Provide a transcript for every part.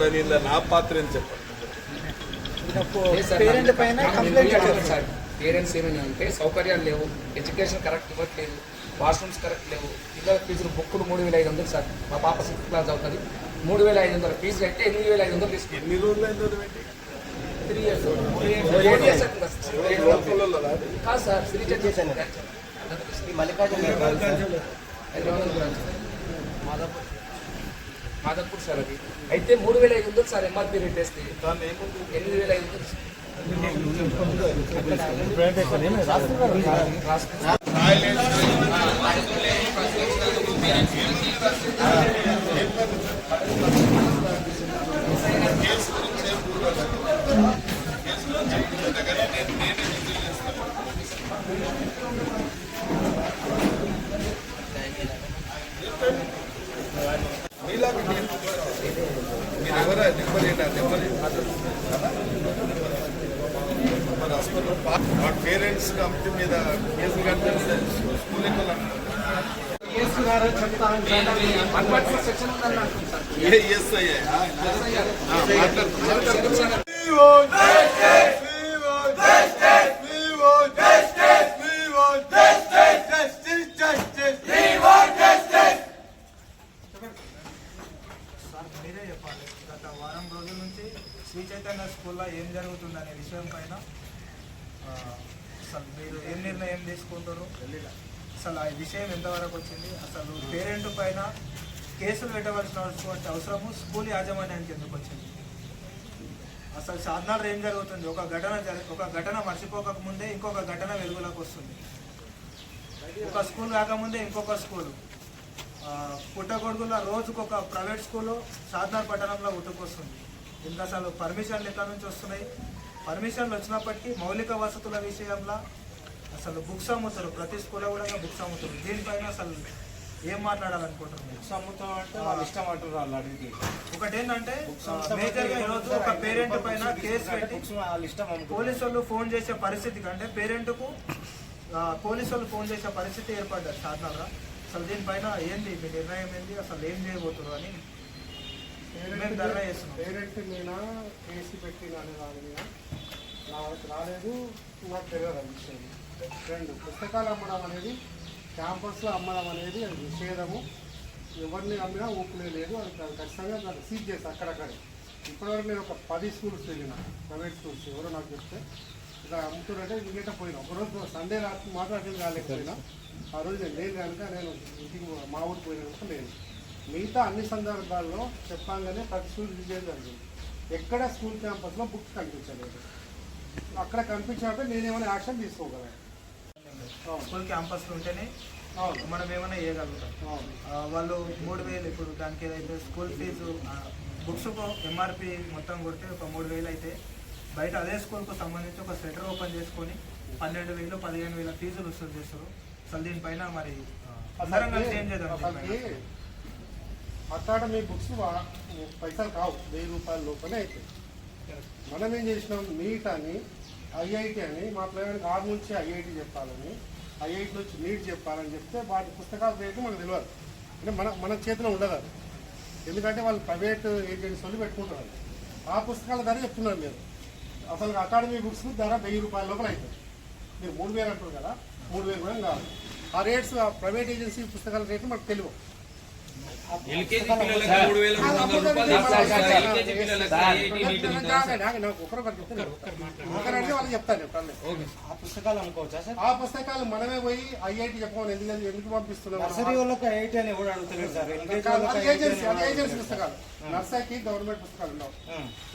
ఉండని ఇలా నా పాత్ర అని చెప్పండి. లేదు సార్, పేరెంట్ పైన నాకు కంప్లైంట్ ఇమ్మీడియట్ చేయాలి. సార్. పేరెంట్స్ ఏమైనా అంటే సౌకర్యాలు లేవు ఎడ్యుకేషన్ కరెక్ట్ ఇవ్వట్లేదు వాష్రూమ్స్ కరెక్ట్ లేవు పిల్లల ఫీజులు బుక్కులు మూడు వేల ఐదు వందలు సార్. మా పాప సిక్స్త్ క్లాస్ అవుతుంది మూడు వేల ఐదు వందల ఫీజు అయితే ఎనిమిది వేల ఐదు వందలు తీసుకుంది. ఎన్ని రోజులు అయిందో పెట్టి త్రీ ఇయర్స్ సార్. కాదు చేశాను. మల్లికార్జున హైదరాబాద్ బ్రాంచ్ సార్ అది. అయితే మూడు వేల ఐదు వందలు సార్ ఎంఆర్పి రేట్ వేస్తే. ఎనిమిది వేల ఐదు వందలు రాసుకున్నారు మీలాగా నేను మీరు ఎవరా నెంబర్ ఏంటా నెంబర్ మరి అసలు మా పేరెంట్స్ కమిటీ మీద కేసు కట్టాలి స్కూల్ ఎక్కడ వన్ పాయింట్ ఫోర్ సెక్షన్ ఉందని అనుకుంటాను సార్ ఏ ఎస్ అయ్యా మాట్లాడుతున్నా సార్ మీరే చెప్పాలి గత వారం రోజుల నుంచి శ్రీ చైతన్య స్కూల్లో ఏం జరుగుతుందనే విషయం పైన అసలు మీరు ఏం నిర్ణయం తీసుకుంటారు? అసలు ఆ విషయం ఎంతవరకు వచ్చింది? అసలు పేరెంట్ పైన కేసులు పెట్టవలసిన అవసరము స్కూల్ యాజమాన్యానికి ఎందుకు వచ్చింది? అసలు సాధనాలు ఏం జరుగుతుంది? ఒక ఘటన ఒక ఘటన మర్చిపోక ముందే ఇంకొక ఘటన వెలుగులోకి వస్తుంది. ఒక స్కూల్ కాకముందే ఇంకొక స్కూలు. పుట్టగొడుగుల రోజుకు ఒక ప్రైవేట్ స్కూలు సాధనార్ పట్టణంలో ఉట్టుకొస్తుంది ఇంకా అసలు పర్మిషన్లు ఎక్కడి నుంచి వస్తున్నాయి? పర్మిషన్లు వచ్చినప్పటికీ మౌలిక వసతుల విషయంలో అసలు బుక్స్ అమ్ముతారు. ప్రతి స్కూల్లో కూడా బుక్స్ అమ్ముతారు. దీనిపైన అసలు ఏం సముద్రం అంటే వాళ్ళ ఇష్టం అంటారు వాళ్ళు అడిగి ఒకటి ఏంటంటే మేజర్గా ఈరోజు ఒక పేరెంట్ పైన కేసు పెట్టి వాళ్ళ ఇష్టం పోలీసు వాళ్ళు ఫోన్ చేసే పరిస్థితి కంటే పేరెంట్కు పోలీసు వాళ్ళు ఫోన్ చేసే పరిస్థితి ఏర్పడ్డది సాధనాలుగా. అసలు దీనిపైన ఏంది? మీ నిర్ణయం ఏంది? అసలు ఏం చేయబోతున్నారు అని మేము ధర్నా చేస్తున్నాం. పేరెంట్ మీద కేసు పెట్టిన అనే దాని మీద రాలేదు. నాకు తెలియదు ఆ విషయం. రెండు పుస్తకాలు అమ్మడం అనేది క్యాంపస్లో అమ్మడం అనేది అది నిషేధము. ఎవరిని అమ్మినా ఊపులే లేదు అది దాన్ని ఖచ్చితంగా దాన్ని సీజ్ చేసి అక్కడక్కడే. ఇప్పటివరకు నేను ఒక పది స్కూల్స్ వెళ్ళిన ప్రైవేట్ స్కూల్స్ ఎవరో నాకు చెప్తే. ఇలా అమ్ముతుంటే ఇంకేట పోయినా. ఒకరోజు సండే రాత్రి మాట్లాడటం కాలేకపోయినా. ఆ రోజు నేను లేను కనుక నేను ఇంటికి మా ఊరికి పోయిన కనుక లేను. మిగతా అన్ని సందర్భాల్లో చెప్పంగానే ప్రతి స్కూల్ విజయం జరిగింది. ఎక్కడ స్కూల్ క్యాంపస్లో బుక్స్ కనిపించలేదు. అక్కడ కనిపించినప్పుడు నేనేమైనా యాక్షన్ తీసుకోగలను. స్కూల్ క్యాంపస్లో ఉంటేనే మనం ఏమైనా చేయగలుగుతాం. వాళ్ళు మూడు వేలు ఇప్పుడు దానికి ఏదైతే స్కూల్ ఫీజు బుక్స్కు ఎంఆర్పి మొత్తం కొడితే ఒక మూడు వేలు అయితే బయట అదే స్కూల్కు సంబంధించి ఒక స్వెటర్ ఓపెన్ చేసుకొని పన్నెండు వేలు పదిహేను వేల ఫీజులు వసూలు చేస్తారు. అసలు దీనిపైన మరి అందరం కలిసి ఏం చేద్దాం? అకాడమీ బుక్స్ పైసలు కావు. వెయ్యి రూపాయల లోపలే అవుతాయి మనం ఏం చేసినాం? అని ఐఐటి అని మా పిల్లగానికి ఆరు నుంచి ఐఐటి చెప్పాలని ఐఐటి నుంచి నీట్ చెప్పాలని చెప్తే వాటి పుస్తకాల రేటు మనకు తెలియదు అంటే మన మన చేతిలో ఉండదు అది ఎందుకంటే వాళ్ళు ప్రైవేట్ ఏజెన్సీ వాళ్ళు పెట్టుకుంటారు. ఆ పుస్తకాల ధర చెప్తున్నారు మీరు అసలు అకాడమీ బుక్స్ ధర వెయ్యి రూపాయల లోపల అవుతుంది మీరు మూడు వేలు అంటారు కదా మూడు వేలు కూడా కాదు ఆ రేట్స్ ఆ ప్రైవేట్ ఏజెన్సీ పుస్తకాల రేట్లు మనకు సార్. నాకు ఒకరొకరు వాళ్ళు చెప్తాను. ఆ పుస్తకాలు అమ్ముకోవచ్చా సార్? ఆ పుస్తకాలు మనమే పోయి ఐఐటి చెప్పమని ఎందుకు ఎందుకు పంపిస్తున్నాం? నర్సరీ వాళ్ళకి ఐఐటి అని ఎవరు సార్? అది ఏజెన్సీ అది ఏజెన్సీ. పుస్తకాలు. నర్సరీకి గవర్నమెంట్ పుస్తకాలు ఉండవు.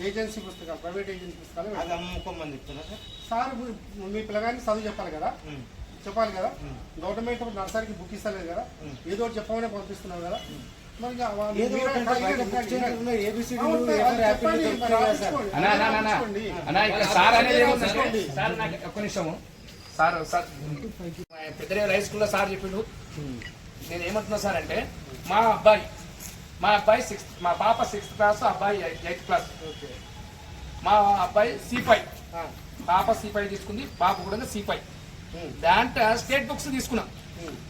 ఏజెన్సీ పుస్తకాలు ప్రైవేట్ ఏజెన్సీ పుస్తకాలు అది అమ్ముకోమని చెప్తున్నా సార్? సార్ మీ- పిల్లగాన్ని చదువు చెప్పాలి కదా. చెప్పాలి కదా? గవర్నమెంట్ నర్సరీకి బుక్ ఇస్తలేదు కదా? ఏదో చెప్పమని పంపిస్తున్నాం కదా? అంటే సార్. అనేది నాకు ఒక్క నిమిషము. Sir sir. పెద్దరేవు హై స్కూల్లో సార్ చెప్పిండు. నేను ఏమంటున్నా సార్ అంటే మా అబ్బాయి మా అబ్బాయి సిక్స్త్ మా పాప సిక్స్త్ క్లాస్ అబ్బాయి ఎయిత్ క్లాస్ మా అబ్బాయి సి ఫైవ్ ఆ, పాప సి ఫైవ్ తీసుకుంది పాప కూడా సి ఫైవ్ ఉమ్. దాంట్లో స్టేట్ బుక్స్ తీసుకున్నాం.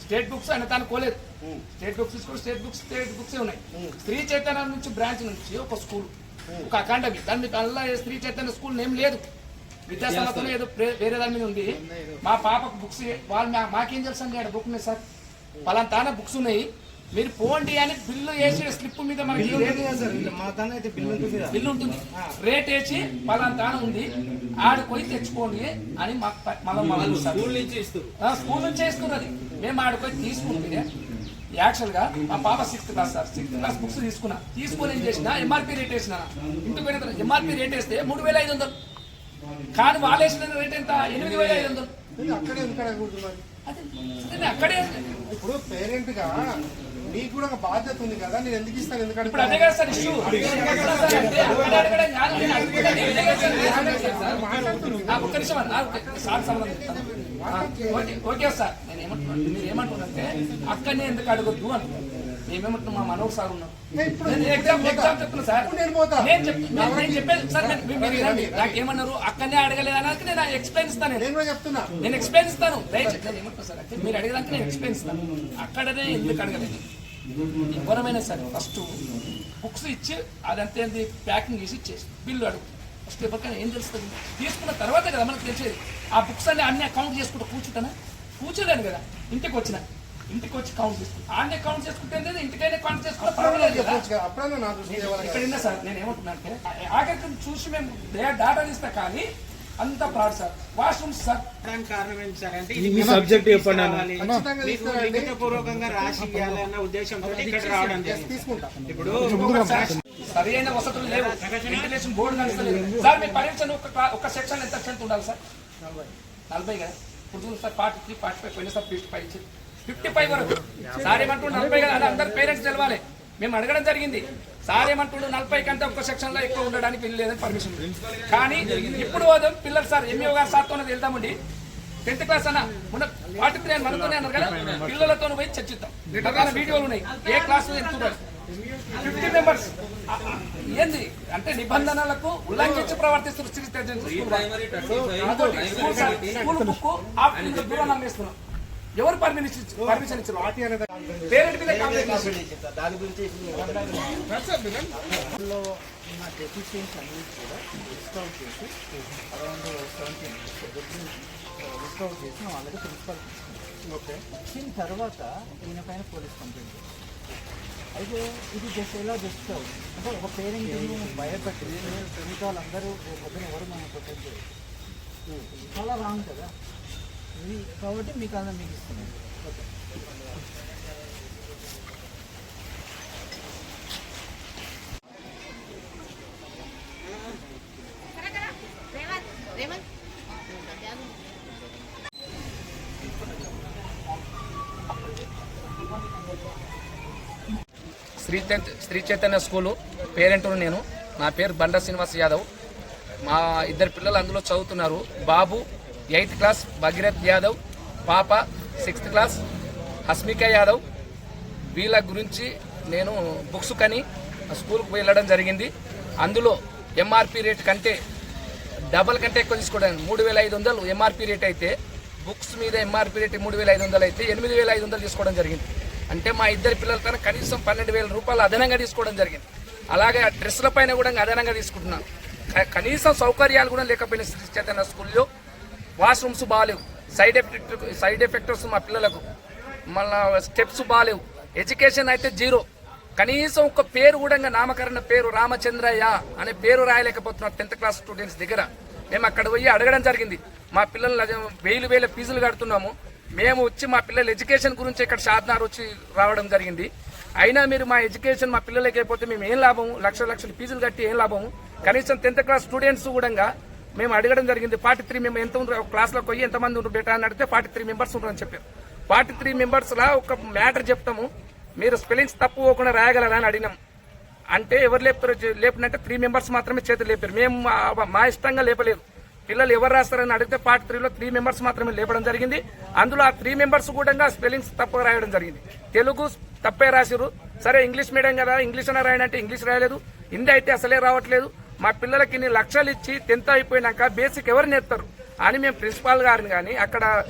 స్టేట్ బుక్స్ ఆయన తాను కోలేదు స్టేట్ బుక్స్ తీసుకుని స్టేట్ బుక్స్ స్టేట్ బుక్స్ ఉన్నాయి. స్త్రీ చైతన్య నుంచి బ్రాంచ్ నుంచి ఒక స్కూల్. ఒక అకాడమీ. దాని మీద అల్లా స్త్రీ చైతన్య స్కూల్ నేమ్ లేదు. విద్యాసంస్థలో ఏదో ప్రే- వేరే దాని మీద ఉంది. మా పాపకు బుక్స్ వాళ్ళు మాకేం తెలుసు అండి బుక్ ఉన్నాయి సార్? పలాంతాన బుక్స్ ఉన్నాయి. మీరు పోండి అని బిల్లు వేసి స్లిప్ మీద మనకి బిల్లు ఉంటుంది కదా. బిల్లు ఉంటుంది. రేట్ వేసి పలాంతాన ఉంది. ఆడికి పోయి తెచ్చుకోండి అని మాకు మళ్ళీ స్కూల్ నుంచి స్కూల్ నుంచి వేసుకున్నది మేము ఆడిపోయి తీసుకుంటే యాక్చువల్గా మా పాప sixth class sir. Sixth class books తీసుకున్నా. తీసుకొని ఏం చేసిన ఎంఆర్పీ రేట్ వేసిన. ఇంటికి పోయిన ఎంఆర్పీ రేట్ వేస్తే మూడు వేల ఐదు వందలు. కానీ వాళ్ళు వేసిన రేట్ ఎంత? ఎనిమిది వేల ఐదు వందలు. అక్కడే అదే అక్కడే ఇప్పుడు పేరెంట్గా మీకు కూడా ఒక బాధ్యత ఉంది కదా నేను ఎందుకు ఇస్తాను ఎందుకంటే ఇప్పుడు అదే కదా సార్ ఇష్యూ ఒక్క నిమిషం ఓకే, సార్ ఓకే సార్. ఏమంటున్నాను మీరు ఏమంటున్నారంటే అక్కడనే ఎందుకు అడగొద్దు అంటున్నాను మేమేమంటున్నాం? మా మనోహర్ సార్ ఉన్నాం. నాకేమన్నారు? అక్కడనే అడగలేదు అనడానికి నేను ఎక్స్ప్లెయిన్ ఇస్తాను నేను. ఎక్స్ప్లెయిన్ ఇస్తాను. ఏమంటున్నా సార్ అంటే మీరు అడిగేదానికి నేను ఎక్స్ప్లెయిన్ ఇస్తాను అక్కడనే ఎందుకు అడగలేదు? ఎవరమైనా సరే ఫస్ట్ బుక్స్ ఇచ్చి అదంతా ప్యాకింగ్ చేసి ఇచ్చేసి బిల్లు అడుగు. ఫస్ట్ ఎవరికైనా ఏం తెలుస్తుంది? తీసుకున్న తర్వాత కదా మనకు తెలిసేది. ఆ బుక్స్ అన్ని అన్ని కౌంట్ చేసుకుంటూ కూర్చుంటానా? కూర్చోలేను కదా. ఇంటికి వచ్చిన ఇంటికి వచ్చి కౌంట్ చేసుకుంటా అన్ని కౌంట్ చేసుకుంటే ఇంటికైనా కౌంట్ చేసుకుంటే ఇక్కడ సార్ నేను ఏమంటున్నా అంటే ఆఖరికి చూసి మేము డేటా తీస్తా కానీ అంత ప్రాడ్ సార్. వాష్రూమ్స్ సార్ దానికి కారణం ఏంటి సార్ అంటే మీ సబ్జెక్ట్ చెప్పండి. లిఖితపూర్వకంగా రాసి ఇవ్వాలి అన్న ఉద్దేశంతో ఇక్కడ రావడం ఇప్పుడు సరి అయిన వసతులు లేవు. వెంటిలేషన్ బోర్డు నడుస్తలేదు సార్ మీ పరీక్షను ఒక సెక్షన్ ఎంత స్ట్రెంత్ ఉండాలి సార్? నలభై కదా? ఇప్పుడు చూడండి sir forty three forty five పోయిన sir fifty five fifty five వరకు. సార్ ఏమంటుండే? నలభై కదా అని అందరు పేరెంట్స్ తెలవాలి. మేము అడగడం జరిగింది. సార్ ఏమంటుండు? నలభై కంటే ఒక్క సెక్షన్లో ఎక్కువ ఉండడానికి వెళ్ళలేదని పర్మిషన్ కానీ ఇప్పుడు పోదాం. పిల్లలు సార్ ఎంఈఓ గారు సార్తో వెళ్దామండి. టెన్త్ క్లాస్ అన్న మొన్న ఫార్టీ త్రీ అని మనతోనే అన్నారు కదా. పిల్లలతో పోయి చర్చిద్దాం. రకాల వీడియోలు ఉన్నాయి. ఏ క్లాస్ ఎంత ఫిఫ్టీ మెంబర్స్ ఏంది? అంటే నిబంధనలకు ఉల్లంఘించి ప్రవర్తిస్తున్న శ్రీ స్కూల్ బుక్ దూరం అమ్మేస్తున్నాం ఎవరు పర్మిషన్ ఇచ్చి పర్మిషన్ ఇచ్చారు పార్టీ అనేది పేరెంట్ మీద కంప్లైంట్ చేసి దాని గురించి లో ఉన్న డెఫిషియన్స్ అన్ని కూడా లిస్ట్ అవుట్ చేసి అరౌండ్ సెవెంటీన్ చేసి ప్రిన్సిపల్ ఓకే ఇచ్చిన తర్వాత ఈయన పైన పోలీస్ కంప్లైంట్ చేశాం అయితే ఇది జస్ట్ ఎలా జస్ట్ అంటే ఒక పేరెంట్ భయపెట్టి మిగతా వాళ్ళందరూ పొద్దున ఎవరు మనం ప్రొటెక్ట్ చాలా రాంగ్ కదా. ఇది కాబట్టి మీకు అందరూ మీకు ఇస్తున్నాను. ఓకే శ్రీ శ్రీ చైతన్య స్కూలు పేరెంట్ను నేను. నా పేరు బండ శ్రీనివాస్ యాదవ్. మా ఇద్దరు పిల్లలు అందులో చదువుతున్నారు. బాబు ఎయిత్ క్లాస్ భగీరథ్ యాదవ్. పాప సిక్స్త్ క్లాస్ హస్మిక యాదవ్. వీళ్ళ గురించి నేను బుక్స్ కని స్కూల్కి వెళ్ళడం జరిగింది. అందులో ఎంఆర్పి రేట్ కంటే డబల్ కంటే ఎక్కువ తీసుకోవడానికి మూడు వేల ఐదు వందలు ఎంఆర్పి రేట్ అయితే బుక్స్ మీద ఎంఆర్పి రేట్ మూడు వేల ఐదు వందలు అయితే ఎనిమిది వేల ఐదు వందలు తీసుకోవడం జరిగింది. అంటే మా ఇద్దరు పిల్లలతో కనీసం పన్నెండు వేల రూపాయలు అదనంగా తీసుకోవడం జరిగింది. అలాగే ఆ డ్రెస్సుల పైన కూడా అదనంగా తీసుకుంటున్నాను. కనీసం సౌకర్యాలు కూడా లేకపోయిన శ్రీ చైతన్య స్కూల్లో వాష్రూమ్స్ బాగాలేవు సైడ్ ఎఫెక్ట్ సైడ్ ఎఫెక్టర్స్ మా పిల్లలకు. మళ్ళా స్టెప్స్ బాగాలేవు ఎడ్యుకేషన్ అయితే జీరో. కనీసం ఒక పేరు కూడా నామకరణ పేరు రామచంద్రయ్య అనే పేరు రాయలేకపోతున్నారు టెన్త్ క్లాస్ స్టూడెంట్స్ దగ్గర. మేము అక్కడ పోయి అడగడం జరిగింది. మా పిల్లలు వేలు వేల ఫీజులు కడుతున్నాము. మేము వచ్చి మా పిల్లల ఎడ్యుకేషన్ గురించి ఇక్కడ షాద్నార్ వచ్చి రావడం జరిగింది. అయినా మీరు మా ఎడ్యుకేషన్ మా పిల్లలకి అయిపోతే మేము ఏం లాభం? లక్షల లక్షల ఫీజులు కట్టి ఏం లాభం? కనీసం టెన్త్ క్లాస్ స్టూడెంట్స్ కూడా మేము అడగడం జరిగింది ఫార్టీ త్రీ మేము ఎంత ఉంటారు క్లాస్లోకి పోయి ఎంతమంది ఉండరు బేటా అని అడిగితే ఫార్టీ త్రీ మెంబర్స్ ఉంటారని చెప్పారు. ఫార్టీ త్రీ మెంబర్స్లా ఒక మ్యాటర్ చెప్తాము. మీరు స్పెల్లింగ్స్ తప్పు పోకుండా రాయగలరా అని అడిగినాం. అంటే ఎవరు లేపుతారు చె- లేపినంటే త్రీ మెంబర్స్ మాత్రమే చేతులు లేపారు. మేము మా ఇష్టంగా లేపలేదు. పిల్లలు ఎవరు రాస్తారని అడిగితే పార్ట్ త్రీలో త్రీ మెంబర్స్ మాత్రమే లేపడం జరిగింది. అందులో ఆ త్రీ మెంబర్స్ కూడా స్పెల్లింగ్స్ తప్పు రాయడం జరిగింది. తెలుగు తప్పే రాసిరు సరే ఇంగ్లీష్ మీడియం కదా ఇంగ్లీష్ అన్న రాయడంటే ఇంగ్లీష్ రాయలేదు. హిందీ అయితే అసలే రావట్లేదు. మా పిల్లలకి ఇన్ని లక్షలు ఇచ్చి టెన్త్ అయిపోయినాక బేసిక్ ఎవరు నేర్తారు? అని మేము ప్రిన్సిపాల్ గారిని కానీ అక్కడ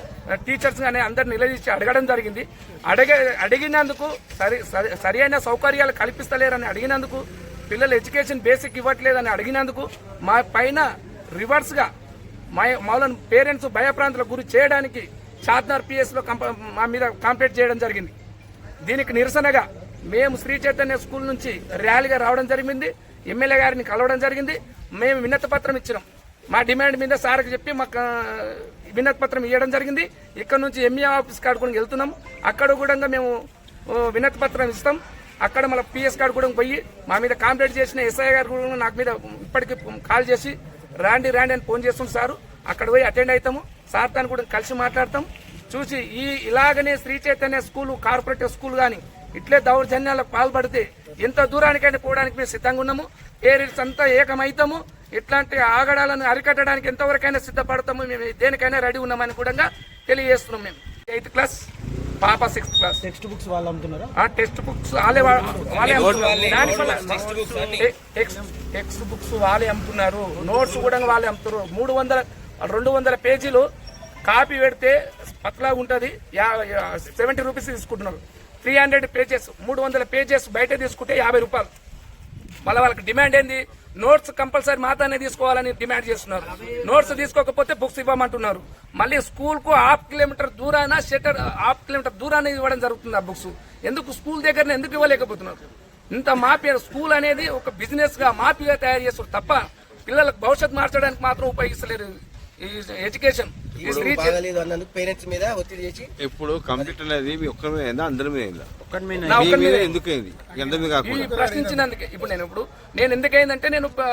టీచర్స్ కానీ అందరు నిలదీసి అడగడం జరిగింది. అడిగే అడిగినందుకు సరి సరి- సరి అయిన సౌకర్యాలు కల్పిస్తలేరని అడిగినందుకు పిల్లలు ఎడ్యుకేషన్ బేసిక్ ఇవ్వట్లేదని అడిగినందుకు మా పైన రివర్స్గా మౌలను పేరెంట్స్ భయప్రాంతులకు గురి చేయడానికి చార్నార్ పిఎస్లో కంప మా మీద కంప్లీట్ చేయడం జరిగింది. దీనికి నిరసనగా మేము శ్రీ చైతన్య స్కూల్ నుంచి ర్యాలీగా రావడం జరిగింది. ఎమ్మెల్యే గారిని కలవడం జరిగింది. మేము వినతి పత్రం ఇచ్చినాం. మా డిమాండ్ మీద సార్కి చెప్పి మాకు వినతి పత్రం ఇవ్వడం జరిగింది. ఇక్కడ నుంచి ఎంఈ ఆఫీస్ కాడ కూడా వెళ్తున్నాం. అక్కడ కూడా మేము వినతి పత్రం ఇస్తాం. అక్కడ మళ్ళీ పిఎస్ కాడ కూడా పోయి మా మీద కాంప్లైంట్ చేసిన ఎస్ఐ గారు కూడా నాకు మీద ఇప్పటికి కాల్ చేసి రాండి రాండి అని ఫోన్ చేస్తుంది సారు. అక్కడ పోయి అటెండ్ అవుతాము సార్ తాను కూడా కలిసి మాట్లాడతాం. చూసి ఈ ఇలాగనే Sri Chaitanya school corporative school కానీ ఇట్లే దౌర్జన్యాలకు పాల్పడితే ఎంత దూరానికైనా పోవడానికి మేము సిద్ధంగా ఉన్నాము. పేరెంట్స్ అంతా ఏకమైతాము. ఇట్లాంటి ఆగడాలను అరికట్టడానికి ఎంతవరకైనా సిద్ధపడతాము. మేము దేనికైనా రెడీ ఉన్నామని కూడా తెలియజేస్తున్నాం మేము. Eighth class. పాప సిక్స్త్ క్లాస్ టెక్స్ట్ బుక్స్ వాళ్ళు అమ్ముతున్నారా? ఆ టెక్స్ట్ బుక్స్ వాళ్ళే వాళ్ళే టెక్స్ట్ బుక్స్ వాళ్ళే అమ్ముతున్నారు. నోట్స్ కూడా వాళ్ళే అమ్ముతున్నారు మూడు వందల రెండు వందల పేజీలు కాపీ పెడితే పక్కలా ఉంటుంది. సెవెంటీ రూపీస్ తీసుకుంటున్నారు. త్రీ హండ్రెడ్ పేజెస్ మూడు వందల పేజెస్ బయట తీసుకుంటే యాభై రూపాయలు. మళ్ళీ వాళ్ళకి డిమాండ్ ఏంది? నోట్స్ కంపల్సరీ మాత్రమే తీసుకోవాలని డిమాండ్ చేస్తున్నారు. నోట్స్ తీసుకోకపోతే బుక్స్ ఇవ్వమంటున్నారు. మళ్ళీ స్కూల్కు హాఫ్ కిలోమీటర్ దూరాన షటర్ హాఫ్ కిలోమీటర్ దూరాన్ని ఇవ్వడం జరుగుతుంది ఆ బుక్స్. ఎందుకు స్కూల్ దగ్గర ఎందుకు ఇవ్వలేకపోతున్నారు? ఇంత మాఫియా స్కూల్ అనేది ఒక బిజినెస్గా మాఫియా తయారు చేస్తారు తప్ప పిల్లలకు భవిష్యత్తు మార్చడానికి మాత్రం ఉపయోగిస్తలేరు ఈ ఎడ్యుకేషన్. బాగాలేదు అన్నందుకు పేరెంట్స్ మీద ఒత్తిడి చేసి ఇప్పుడు కంప్యూటర్ అనేది మీ ఒక్కరి మీద అయిందా? అందరి మీద అయిందా? నా మీ ఒక్కరి మీద మీదే. ఎందుకు అయింది? అందరి మీద ఈ కాకుండా ప్రశ్నించినందుకే ఇప్పుడు నేను ఇప్పుడు నేను ఎందుకైందంటే నేను ఆ,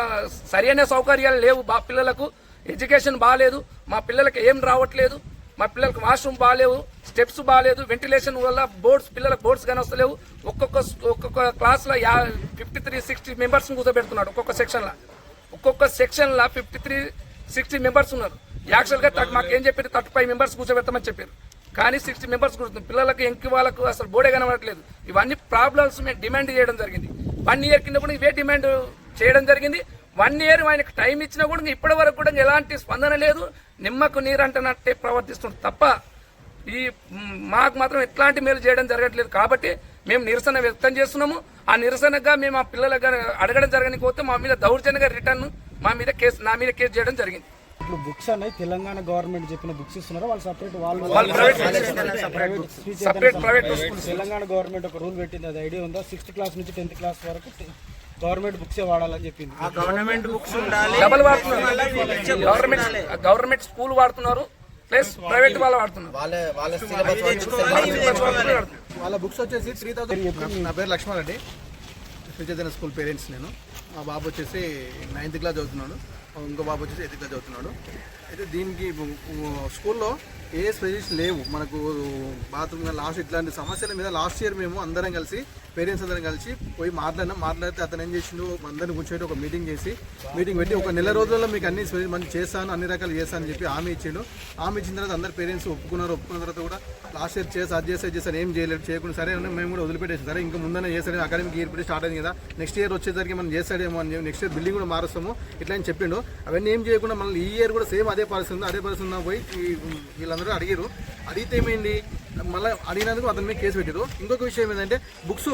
సరైన సౌకర్యాలు లేవు బా పిల్లలకు. ఎడ్యుకేషన్ బాగాలేదు. మా పిల్లలకి ఏం రావట్లేదు. మా పిల్లలకు వాష్రూమ్ బాగాలేవు. స్టెప్స్ బాగాలేదు. వెంటిలేషన్ వల్ల బోర్డ్స్ పిల్లలకు బోర్డ్స్ కానీ వస్తలేవు. ఒక్కొక్క ఒక్కొక్క క్లాస్లో ఫిఫ్టీ త్రీ సిక్స్టీ మెంబర్స్ కూర్చోబెడుతున్నాడు ఒక్కొక్క సెక్షన్లో. ఒక్కొక్క సెక్షన్లో ఫిఫ్టీ త్రీ సిక్స్టీ మెంబర్స్ ఉన్నారు. యాక్చువల్గా మాకు ఏం చెప్పారు? థర్టీ ఫైవ్ మెంబర్స్ కూర్చోబెట్టమని చెప్పారు. కానీ సిక్స్టీ మెంబర్స్ కూర్చుంది పిల్లలకు ఎంకి వాళ్ళకు అసలు బోడే కనబడట్లేదు. ఇవన్నీ ప్రాబ్లమ్స్ మేము డిమాండ్ చేయడం జరిగింది. వన్ ఇయర్ కింద కూడా ఇవే డిమాండ్ చేయడం జరిగింది. వన్ ఇయర్ ఆయనకు టైం ఇచ్చినా కూడా ఇప్పటి వరకు కూడా ఎలాంటి స్పందన లేదు. నిమ్మకు నీరు అంటున్నట్టే ప్రవర్తిస్తుంది తప్ప ఈ మాకు మాత్రం ఎట్లాంటి మేలు చేయడం జరగట్లేదు. కాబట్టి మేము నిరసన వ్యక్తం చేస్తున్నాము. ఆ నిరసనగా మేము ఆ పిల్లలకు అడగడం జరగకపోతే మా మీద దౌర్జన్యంగా రిటర్న్ మా మీద కేసు నా మీద కేసు చేయడం జరిగింది. ఇప్పుడు బుక్స్ అనేది తెలంగాణ గవర్నమెంట్ చెప్పిన బుక్స్ ఇస్తున్నారా వాళ్ళు సపరేట్ వాళ్ళు సపరేట్ ప్రైవేట్ తెలంగాణ గవర్నమెంట్ ఒక రూల్ పెట్టింది. అది ఐడియా ఉందా? సిక్స్త్ క్లాస్ నుంచి టెన్త్ క్లాస్ వరకు గవర్నమెంట్ బుక్సే వాడాలని చెప్పింది. గవర్నమెంట్ బుక్స్ ఉండాలి. డబల్ వాడుతున్నారు. గవర్నమెంట్ గవర్నమెంట్ స్కూల్ వాడుతున్నారు ప్లస్ ప్రైవేట్ వాళ్ళు వాడుతున్నారు. వాళ్ళ వాళ్ళ సిలబస్ వాళ్ళ బుక్స్ వచ్చేసి త్రీ థౌసండ్ నా పేరు లక్ష్మణ్ చైతన్య స్కూల్ పేరెంట్స్ నేను. మా బాబు వచ్చేసి నైన్త్ క్లాస్ చదువుతున్నాడు. ఇంకో బాబు వచ్చేసి ఎయిత్ క్లాస్ చదువుతున్నాడు. అయితే దీనికి స్కూల్లో ఏ స్పెషలిస్ట్ లేవు. మనకు బాత్రూమ్ లాస్ట్ ఇట్లాంటి సమస్యల మీద లాస్ట్ ఇయర్ మేము అందరం కలిసి పేరెంట్స్ అందరం కలిసి పోయి మాట్లాడినా. మాట్లాడితే అతను ఏం చేసిండు? అందరిని కూర్చోబెట్టి ఒక మీటింగ్ చేసి మీటింగ్ పెట్టి ఒక నెల రోజుల్లో మీకు అన్ని మంచి చేస్తాను అన్ని రకాలు చేస్తాను అని చెప్పి హామీ ఇచ్చిండు. హామీ ఇచ్చిన తర్వాత అందరు పేరెంట్స్ ఒప్పుకున్నారు. ఒప్పుకున్న తర్వాత కూడా లాస్ట్ ఇయర్ చేసి అది చేసి అది చేస్తాను ఏం చేయలేదు. చేయకుండా సరే అని మేము కూడా వదిలిపెట్టేసి. సరే ఇంకా ముందనే చేస్తాడు అకాడమిక్ ఇయర్ పెట్టి స్టార్ట్ అయింది కదా. నెక్స్ట్ ఇయర్ వచ్చేసరికి మనం చేస్తాడేమో అని చెప్పి నెక్స్ట్ ఇయర్ బిల్డింగ్ కూడా మారుస్తాము. ఇట్లా అని చెప్పిండు. అవన్నీ ఏం చేయకుండా మళ్ళీ ఈ ఇయర్ కూడా సేమ్ అదే పరిస్థితి అదే పరిస్థితి పోయి వీళ్ళందరూ అడిగారు అడిగితే ఏమైంది? మళ్ళీ అడిగినందుకు అతని మీద కేసు పెట్టారు ఇంకొక విషయం ఏంటంటే books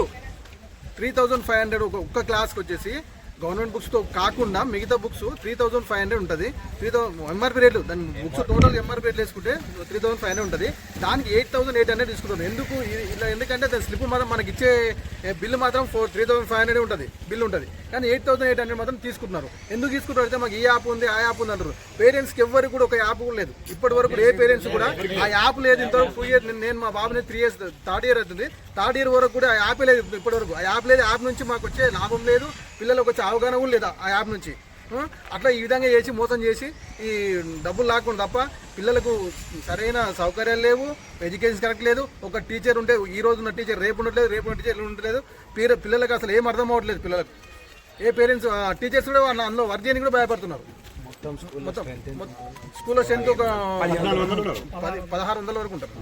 three thousand five hundred ఒక ఒక్క క్లాస్కి వచ్చేసి గవర్నమెంట్ బుక్స్తో కాకుండా మిగతా books three thousand five hundred ఉంటుంది. త్రీ థౌసండ్ ఎంఆర్పీ రేట్లు దాని బుక్స్ టోటల్ ఎంఆర్పీ రేట్లు వేసుకుంటే త్రీ థౌసండ్ ఫైవ్ హండ్రెడ్ ఉంటుంది. దానికి ఎయిట్ థౌసండ్ ఎయిట్ హండ్రెడ్ తీసుకుంటారు ఎందుకు ఇలా ఎందుకంటే దాని స్లిప్ మాత్రం మనకి ఇచ్చే బిల్లు మాత్రం four three thousand five hundred ఉంటుంది. బిల్ ఉంటుంది. కానీ ఎయిట్ థౌసండ్ ఎయిట్ హండ్రెడ్ మాత్రం తీసుకుంటున్నారు. ఎందుకు తీసుకుంటారు అయితే మాకు ఈ యాప్ ఉంది ఆ యాప్ ఉంది అంటారు. పేరెంట్స్కి ఎవరికి కూడా ఒక యాప్ కూడా లేదు. ఇప్పటి వరకు ఏ పేరెంట్స్ కూడా ఆ యాప్ లేదు. ఇంతవరకు టూ ఇయర్ నేను మా బాబుని త్రీ ఇయర్స్ థర్డ్ ఇయర్ అవుతుంది. థర్డ్ ఇయర్ వరకు కూడా ఆ యాప్ లేదు ఇప్పటి వరకు. ఆ యాప్ లేదు యాప్ నుంచి మాకు వచ్చే లాభం లేదు పిల్లలకు వచ్చే అవగాహన కూడా లేదు ఆ యాప్ నుంచి? అట్లా ఈ విధంగా చేసి మోసం చేసి ఈ డబ్బులు లాక్కుండా తప్ప పిల్లలకు సరైన సౌకర్యాలు లేవు ఎడ్యుకేషన్ కరెక్ట్ లేదు. ఒక టీచర్ ఉంటే ఈ రోజు ఉన్న టీచర్ రేపు ఉండట్లేదు రేపు ఉన్న టీచర్ ఉండట్లేదు. పిల్ల- పిల్లలకు అసలు ఏం అర్థం అవ్వట్లేదు పిల్లలకు. ఏ పేరెంట్స్ టీచర్స్ కూడా వాళ్ళ అందులో వర్క్ చేయడానికి కూడా భయపడుతున్నారు. మొత్తం మొత్తం స్కూల్లో స్ట్రెంత్ ఒక పది పదహారు వందల వరకు ఉంటారు.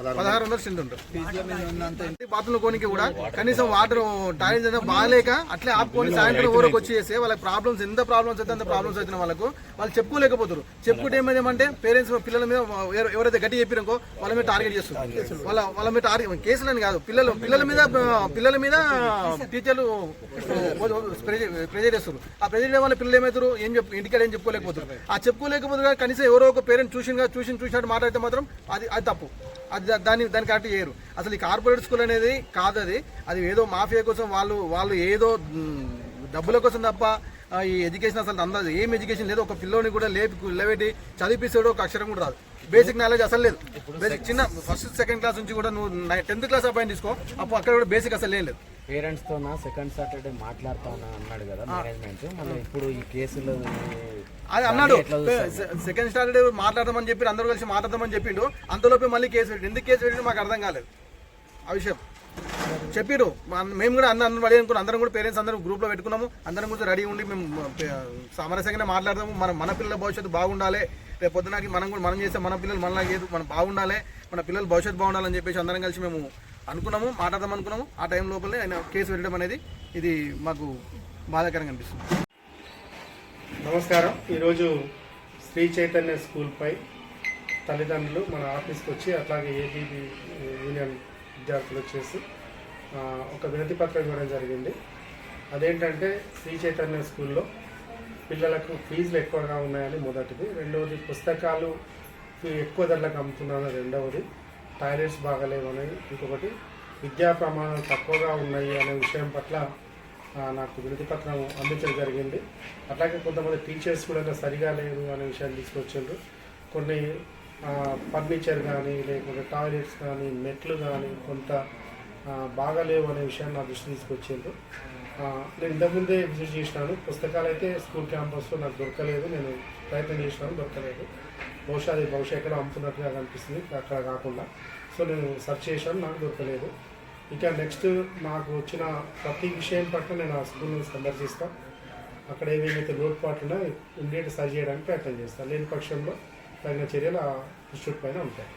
పదహారు వందలు సెంట్ ఉంటుంది బాత్రూమ్ కోనికి కూడా కనీసం వాటర్ టాయిలెట్ అయినా బాగాలేక అట్లే ఆపుకొని సాయంత్రం ఊరకు వచ్చేసి వాళ్ళకి ప్రాబ్లమ్స్ ఎంత ప్రాబ్లమ్స్ అయితే అంత ప్రాబ్లమ్స్ అవుతున్న వాళ్ళకు. వాళ్ళు చెప్పుకోలేకపోతారు చెప్పుకుంటే ఏమంటే పేరెంట్స్ పిల్లల మీద ఎవరైతే గట్టి చెప్పిరనుకో వాళ్ళ మీద టార్గెట్ చేస్తారు వాళ్ళ వాళ్ళ మీద టార్గెట్ కేసులని కాదు పిల్లలు పిల్లల మీద పిల్లల మీద టీచర్లు ప్రెజర్ చేస్తారు ఆ ప్రెజర్ వల్ల పిల్లలు ఏమవుతారు ఏం చెప్పు ఇంటికాడ ఏం చెప్పుకోలేకపోతారు ఆ చెప్పుకోలేకపోతే కనీసం ఎవరో ఒక పేరెంట్ చూసిన చూసి చూసినట్టు మాట్లాడితే మాత్రం అది అది తప్పు. అది దాన్ని దాన్ని కరెక్ట్ చేయరు. అసలు ఈ కార్పొరేట్ స్కూల్ అనేది కాదు అది అది ఏదో మాఫియా కోసం వాళ్ళు వాళ్ళు ఏదో డబ్బుల కోసం తప్ప ఈ ఎడ్యుకేషన్ అసలు అందదు ఏం ఎడ్యుకేషన్ లేదు. ఒక పిల్లోని కూడా లేపి లేబెట్టి చదివిపిస్తాడు ఒక అక్షరం కూడా రాదు. బేసిక్ నాలెడ్జ్ అసలు లేదు. బేసిక్ చిన్న ఫస్ట్ సెకండ్ క్లాస్ నుంచి కూడా నువ్వు టెన్త్ క్లాస్ అబ్బాయిని తీసుకో అప్పుడు అక్కడ కూడా బేసిక్ అసలు ఏం లేదు. పేరెంట్స్తో సెకండ్ సాటర్డే మాట్లాడతాను అన్నాడు కదా మేనేజ్మెంట్ మళ్ళీ ఇప్పుడు ఈ కేసులు అది అన్నాడు. సెకండ్ స్టాండర్డ్ మాట్లాడదామని చెప్పి అందరూ కలిసి మాట్లాడదామని చెప్పిండు. అంతలోపే మళ్ళీ కేసు పెట్టిండు. ఎందుకు కేసు పెట్టిండు మాకు అర్థం కాలేదు. ఆ విషయం. చెప్పారు మేము కూడా అందరం రెడీ అనుకున్నాం. అందరం కూడా పేరెంట్స్ అందరం గ్రూప్లో పెట్టుకున్నాము. అందరం కూడా రెడీ ఉండి మేము సామరస్యంగానే మాట్లాడదాము. మన మన పిల్లల భవిష్యత్తు బాగుండాలి. రేపు పొద్దునకి మనం కూడా మనం చేస్తే మన పిల్లలు మనలాగే మనం బాగుండాలి. మన పిల్లల భవిష్యత్తు బాగుండాలని చెప్పేసి అందరం కలిసి మేము అనుకున్నాము మాట్లాడదాం అనుకున్నాము. ఆ టైం లోపలే ఆయన కేసు పెట్టడం అనేది ఇది మాకు బాధాకరంగా అనిపిస్తుంది. నమస్కారం. ఈరోజు శ్రీ చైతన్య స్కూల్పై తల్లిదండ్రులు మన ఆఫీస్కి వచ్చి అట్లాగే ఏబీబీ యూనియన్ విద్యార్థులు వచ్చేసి ఒక వినతి పత్రం ఇవ్వడం జరిగింది. అదేంటంటే శ్రీ చైతన్య స్కూల్లో పిల్లలకు ఫీజులు ఎక్కువగా ఉన్నాయని మొదటిది. రెండవది పుస్తకాలు ఎక్కువ ధరలకు అమ్ముతున్నాను రెండవది టాయిలెట్స్ బాగలేవని. ఇంకొకటి విద్యా ప్రమాణాలు తక్కువగా ఉన్నాయి అనే విషయం పట్ల నాకు వినతి పత్రం అందించడం జరిగింది. అట్లాగే కొంతమంది టీచర్స్ కూడా సరిగా లేదు అనే విషయాన్ని తీసుకొచ్చిండ్రు. కొన్ని ఫర్నిచర్ కానీ లేకుంటే టాయిలెట్స్ కానీ మెట్లు కానీ కొంత బాగాలేవు అనే విషయాన్ని నా దృష్టి తీసుకొచ్చిండ్రు. నేను ఇంతకుముందే విజిట్ చేసినాను. పుస్తకాలు అయితే స్కూల్ క్యాంపస్లో నాకు దొరకలేదు. నేను ప్రయత్నం చేసినాను దొరకలేదు. బహుశా అది బహుశా ఎక్కడ అమ్ముతున్నట్టుగా కనిపిస్తుంది అక్కడ కాకుండా. సో నేను సెర్చ్ చేశాను నాకు దొరకలేదు. ఇక నెక్స్ట్ నాకు వచ్చిన ప్రతి విషయం పట్ల నేను ఆ స్కూల్ని సందర్శిస్తాను అక్కడ ఏవేమైతే లోటుపాట్లు ఉన్నాయో ఇమ్మీడియట్ సరి చేయడానికి ప్రయత్నం చేస్తాను లేని పక్షంలో తగిన చర్యలు ఆ ఇన్స్టిట్యూట్ పైన ఉంటాయి.